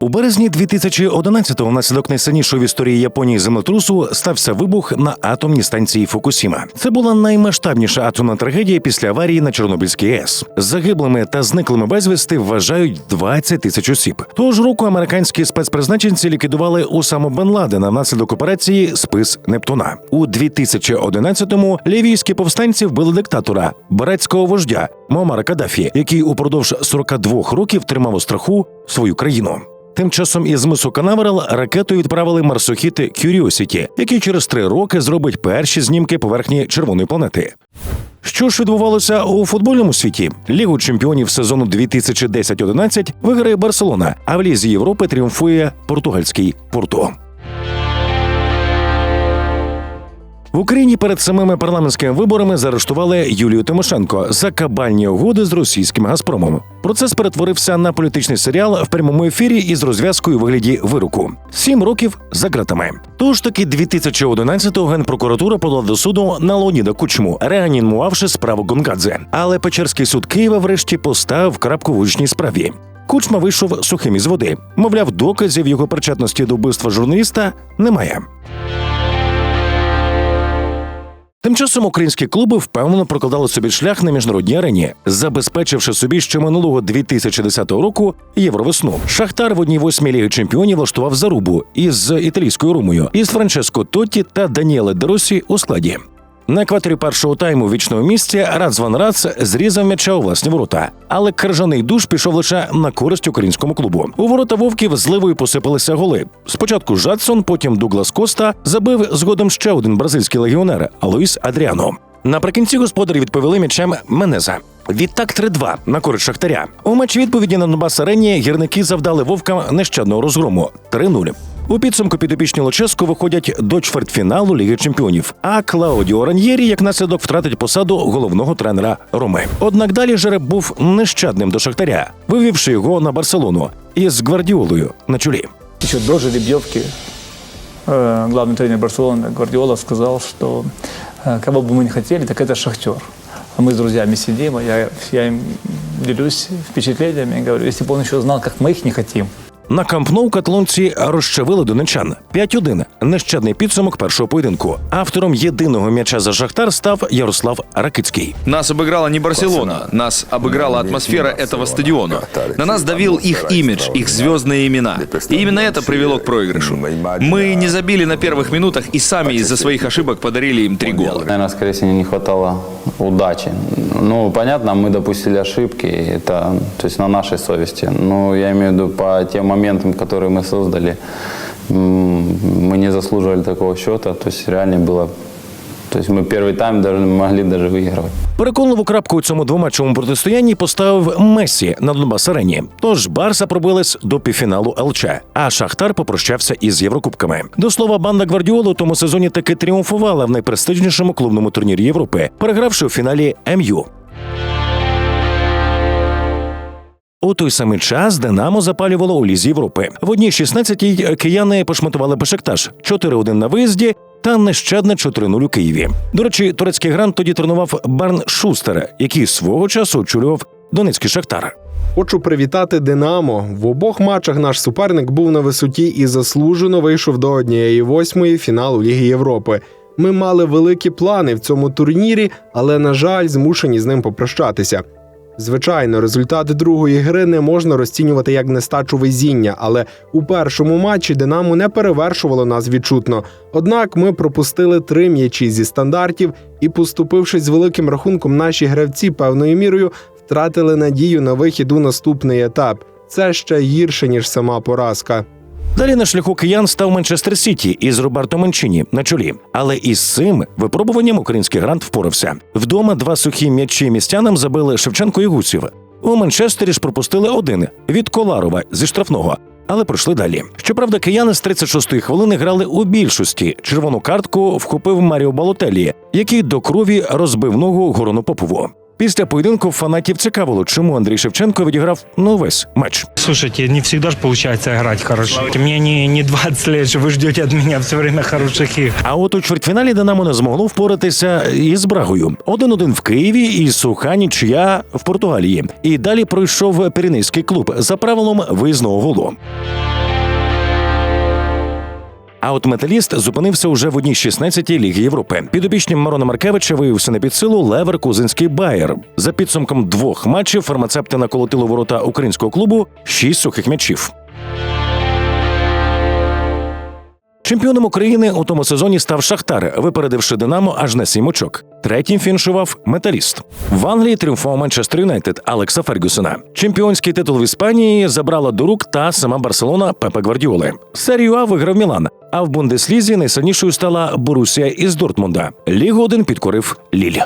У березні 2011-го внаслідок найсильнішого в історії Японії землетрусу стався вибух на атомній станції Фукусіма. Це була наймасштабніша атомна трагедія після аварії на Чорнобильській АЕС. Загиблими та зниклими безвісти вважають 20 тисяч осіб. Того ж року американські спецпризначенці ліквідували Усаму Бен Ладена внаслідок операції Спис Нептуна. У 2011-му лівійські повстанці вбили диктатора барацького вождя Муаммара Каддафі, який упродовж 42 років тримав у страху свою країну. Тим часом із мису Канаверал ракетою відправили марсохіти Curiosity, який через три роки зробить перші знімки поверхні червоної планети. Що ж відбувалося у футбольному світі? Лігу чемпіонів сезону 2010-11 виграє Барселона, а в лізі Європи тріумфує португальський Порту. В Україні перед самими парламентськими виборами заарештували Юлію Тимошенко за кабальні угоди з російським Газпромом. Процес перетворився на політичний серіал в прямому ефірі із розв'язкою вигляді вироку. Сім років за ґратами. Тож таки 2011-го генпрокуратура подала до суду на Леоніда Кучму, реанімувавши справу Гонгадзе. Але Печерський суд Києва врешті поставив крапку в гучній справі. Кучма вийшов сухим із води. Мовляв, доказів його причетності до вбивства журналіста немає. Тим часом українські клуби впевнено прокладали собі шлях на міжнародній арені, забезпечивши собі ще минулого 2010 року євровесну. Шахтар в одній восьмій ліги чемпіонів влаштував зарубу із італійською румою, із Франческо Тотті та Даніеле Деросі у складі. На екваторі першого тайму в вічному місці Рац зрізав м'яча у власні ворота, але крижаний душ пішов лише на користь українському клубу. У ворота вовків зливою посипалися голи. Спочатку Жадсон, потім Дуглас Коста забив згодом ще один бразильський легіонер Алоїс Адріано. Наприкінці господарі відповіли м'ячем Менеза. Відтак 3-2 на користь Шахтаря. У матчі відповіді на Донбас арені гірники завдали вовкам нещадного розгрому 3-0. У підсумку підопічні Луческу виходять до чвертьфіналу Ліги Чемпіонів. А Клаудіо Раньєрі як наслідок втратить посаду головного тренера Роми. Однак далі жереб був нещадним до Шахтаря, вивівши його на Барселону із Гвардіолою на чолі. Еще до жеребьевки э, главный тренер Барселоны Гвардиола сказал, что э, кого бы мы не хотели, так это Шахтер. А мы с друзьями сидим, а я, я им делюсь впечатлениями и говорю, если бы он еще знал, как мы их не хотим, На Кампноу катлонці розчавили донечан 5-1. Нещадний підсумок першого поєдинку. Автором єдиного м'яча за Шахтар став Ярослав Ракицький. Нас обыграла не Барселона, нас обыграла атмосфера этого стадиона. На нас давил их имидж, их звездные имена. И именно это привело к проигрышу. Мы не забили на первых минутах и сами из-за своих ошибок подарили им три гола. Наверное, скорее всего, не хватало удачи. Ну, понятно, мы допустили ошибки, и это то есть на нашей совести. Но я имею в виду по тем моментам, которые мы создали, м, мы не заслуживали такого счета. То есть реально было... То есть мы первый тайм даже могли даже выигрывать. Переконливу крапку у цьому двоматчевому протистоянні поставив Мессі на Донбас арені. Тож Барса пробилась до півфіналу ЛЧ, а Шахтар попрощався із Єврокубками. До слова, банда Гвардіоли у тому сезоні таки тріумфувала в найпрестижнішому клубному турнірі Європи, перегравши у фіналі МЮ. У той самий час Динамо запалювало у лізі Європи. В одній 16-й кияни пошматували Бешикташ 4-1 на виїзді та нещадне 4-0 у Києві. До речі, турецький грант тоді тренував Барн Шустер, який свого часу очолював Донецький Шахтар. Хочу привітати Динамо. В обох матчах наш суперник був на висоті і заслужено вийшов до однієї восьмої фіналу Ліги Європи. Ми мали великі плани в цьому турнірі, але, на жаль, змушені з ним попрощатися. Звичайно, результат другої гри не можна розцінювати як нестачу везіння, але у першому матчі Динамо не перевершувало нас відчутно. Однак ми пропустили три м'ячі зі стандартів і, поступившись з великим рахунком, наші гравці певною мірою втратили надію на вихід у наступний етап. Це ще гірше ніж сама поразка. Далі на шляху киян став Манчестер Сіті із Роберто Манчині на чолі. Але із цим випробуванням український грант впорався. Вдома два сухі м'ячі містянам забили Шевченко і Гусів. У Манчестері ж пропустили один від Коларова зі штрафного. Але пройшли далі. Щоправда, кияни з 36-ї хвилини грали у більшості. Червону картку вхопив Маріо Балотелі, який до крові розбив ногу Горону Попову. Після поєдинку фанатів цікавило, чому Андрій Шевченко відіграв ну весь матч. Слушайте, не всегда же получается играть хорошо. Мне не, не 20 лет, что вы ждете от меня все время хороших игр. А от у чвертьфіналі Динамо не змогло впоратися із Брагою. 1-1 в Києві і суха нічия в Португалії. І далі пройшов Піренейський клуб за правилом виїзного голу. А от металіст зупинився уже в одній 16 Ліги Європи. Підопічнім Марона Маркевича виявився не під силу Леверкузинський Байер. За підсумком двох матчів фармацепти наколотили ворота українського клубу шість сухих м'ячів. Чемпіоном України у тому сезоні став Шахтар, випередивши Динамо аж на сім очок. Третім фіншував Металіст. В Англії тріумфував Манчестер Юнайтед Алекса Фергюсона. Чемпіонський титул в Іспанії забрала до рук та сама Барселона Пепе Гвардіоли. Серію А виграв Мілан. А в Бундеслізі найсильнішою стала Борусія із Дортмунда. Лігу 1 підкорив Ліль.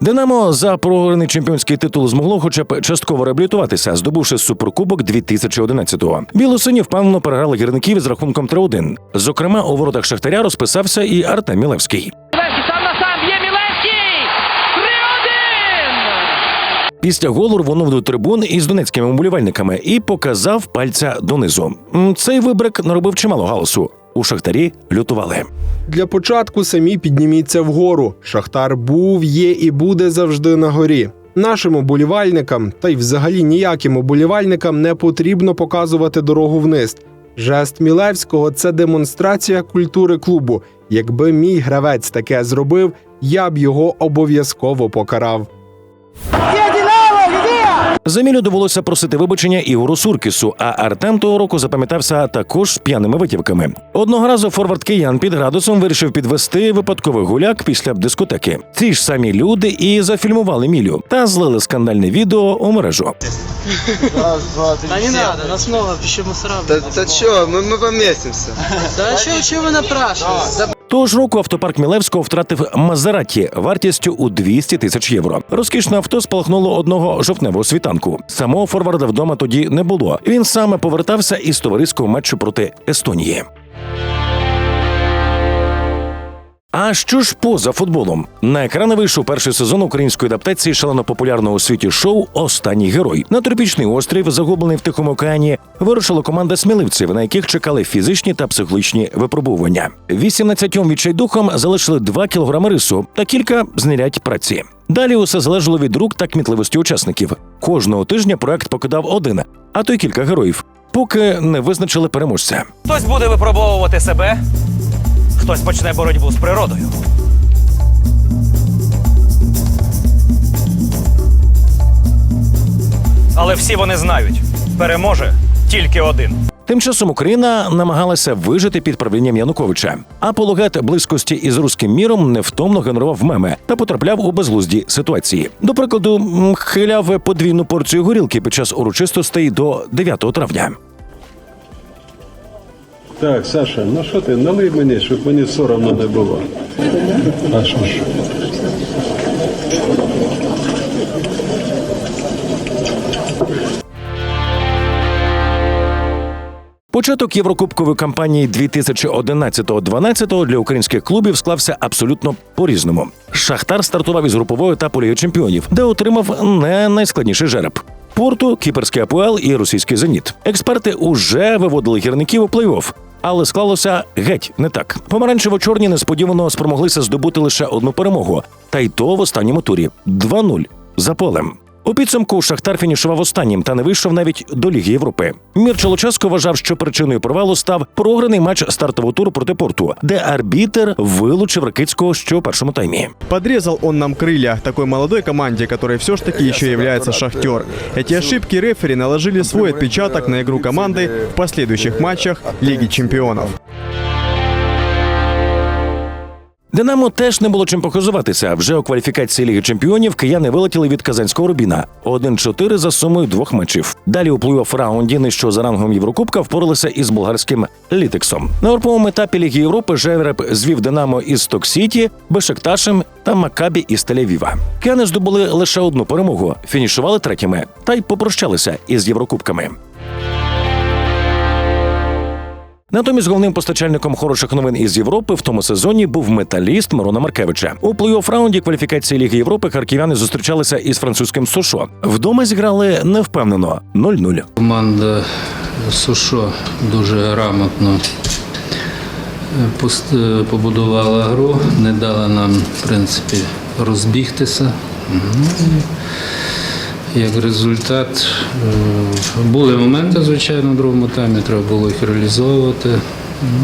Динамо за програний чемпіонський титул змогло хоча б частково реабілітуватися, здобувши суперкубок 2011-го. Білосині впевнено переграли гірників з рахунком 3-1. Зокрема, у воротах Шахтаря розписався і Артем Мілевський. Мілевський сам на сам є Мілевський! 3-1! Після голу рвонув до трибун із донецькими вболівальниками і показав пальця донизу. Цей вибрик наробив чимало галасу. У Шахтарі лютували. Для початку самі підніміться вгору. Шахтар був, є і буде завжди на горі. Нашим оболівальникам, та й взагалі ніяким оболівальникам не потрібно показувати дорогу вниз. Жест Мілевського це демонстрація культури клубу. Якби мій гравець таке зробив, я б його обов'язково покарав. За Мілю довелося просити вибачення Ігору Суркісу, а Артем того року запам'ятався також п'яними витівками. Одного разу форвард киян під градусом вирішив підвести випадковий гуляк після дискотеки. Ці ж самі люди і зафільмували Мілю та злили скандальне відео у мережу. Да не надо, нас много, еще мусора. Да, да чё, мы, мы поместимся. Да что, что вы напрашиваетесь? Того ж року автопарк Мілевського втратив Мазераті вартістю у 200 тисяч євро. Розкішне авто спалахнуло одного жовтневого світанку. Самого форварда вдома тоді не було. Він саме повертався із товариського матчу проти Естонії. А що ж поза футболом? На екрани вийшов перший сезон української адаптації шалено популярного у світі шоу Останній герой. На тропічний острів, загублений в Тихому океані, вирушила команда сміливців, на яких чекали фізичні та психологічні випробування. 18 відчайдухам залишили 2 кілограми рису та кілька знарядь праці. Далі усе залежало від рук та кмітливості учасників. Кожного тижня проект покидав один, а то й кілька героїв, поки не визначили переможця. Хтось буде випробовувати себе, хтось почне боротьбу з природою. Але всі вони знають, переможе тільки один. Тим часом Україна намагалася вижити під правлінням Януковича. Апологет близькості із руським міром невтомно генерував меми та потрапляв у безглузді ситуації. До прикладу, хиляв подвійну порцію горілки під час урочистостей до 9 травня. Так, Саша, ну що ти, налий мені, щоб мені соромно не було. А що ж? Початок Єврокубкової кампанії 2011-12 для українських клубів склався абсолютно по-різному. Шахтар стартував із групового етапу Ліги Чемпіонів, де отримав не найскладніший жереб. Порту, кіперський АПЛ і російський зеніт. Експерти уже виводили гірників у плей-офф. Але склалося геть не так. Помаранчево-чорні несподівано спромоглися здобути лише одну перемогу, та й то в останньому турі 2-0 за полем. У підсумку Шахтар фінішував останнім та не вийшов навіть до Ліги Європи. Мірча Лучаско вважав, що причиною провалу став програний матч стартового туру проти порту, де арбітер вилучив Ракицького ще у першому таймі. Подрезал он нам крылья такой молодой команде, которой все-таки еще является «Шахтер». Эти ошибки рефери наложили свой отпечаток на игру команды в последующих матчах Лиги чемпионов. Динамо теж не було чим похизуватися. Вже у кваліфікації Ліги Чемпіонів кияни вилетіли від казанського Рубіна 1-4 за сумою двох матчів. Далі у плей-офф раунді нижчого за рангом Єврокубка впоралися із болгарським Літексом. На груповому етапі Ліги Європи Жевреб звів Динамо із Стоксіті, Бешекташем та Макабі із Тель-Авіва. Кияни здобули лише одну перемогу, фінішували третіми та й попрощалися із Єврокубками. Натомість головним постачальником хороших новин із Європи в тому сезоні був металіст Мирона Маркевича. У плей-офф раунді кваліфікації Ліги Європи харків'яни зустрічалися із французьким Сошо. Вдома зіграли невпевнено 0-0. Команда Сушо дуже грамотно е, е, побудувала гру, не дала нам, в принципі, розбігтися. Як результат, були моменти, звичайно, в другому таймі, треба було їх реалізовувати.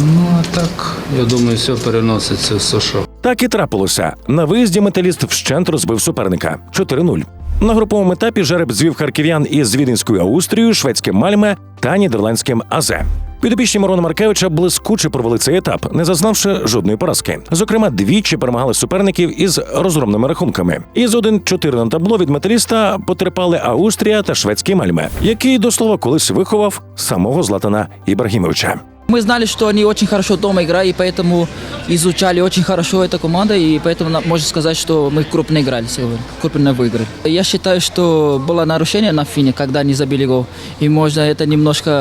Ну, а так, я думаю, все переноситься в США. Так і трапилося. На виїзді металіст вщент розбив суперника 4-0. На груповому етапі жереб звів харків'ян із Віденською Аустрією, шведським Мальме та нідерландським Азе. Підопічні Мирона Маркевича блискуче провели цей етап, не зазнавши жодної поразки. Зокрема, двічі перемагали суперників із розгромними рахунками. Із 1-4 на табло від металіста потерпали Аустрія та шведський Мальме, який до слова колись виховав самого Златана Ібрагімовича. Мы знали, что они очень хорошо дома играют, и поэтому изучали очень хорошо эту команду, и поэтому на- можно сказать, что мы крупно играли сегодня, крупно выиграли. Я считаю, что было нарушение на фине, когда они забили гол, и можно это немножко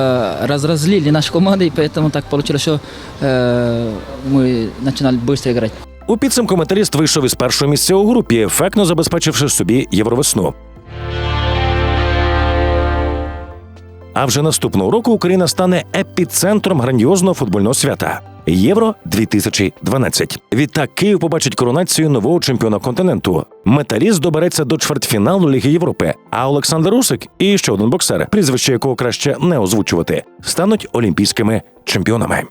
разразлили нашу команду, и поэтому так получилось, что э, мы начинали быстро играть. У підсумку металіст вийшов із першого місця у групі, ефектно забезпечивши собі євровесну. А вже наступного року Україна стане епіцентром грандіозного футбольного свята. Євро 2012. Відтак Київ побачить коронацію нового чемпіона континенту. Металіст добереться до чвертьфіналу Ліги Європи. А Олександр Русик і ще один боксер, прізвище якого краще не озвучувати, стануть олімпійськими чемпіонами.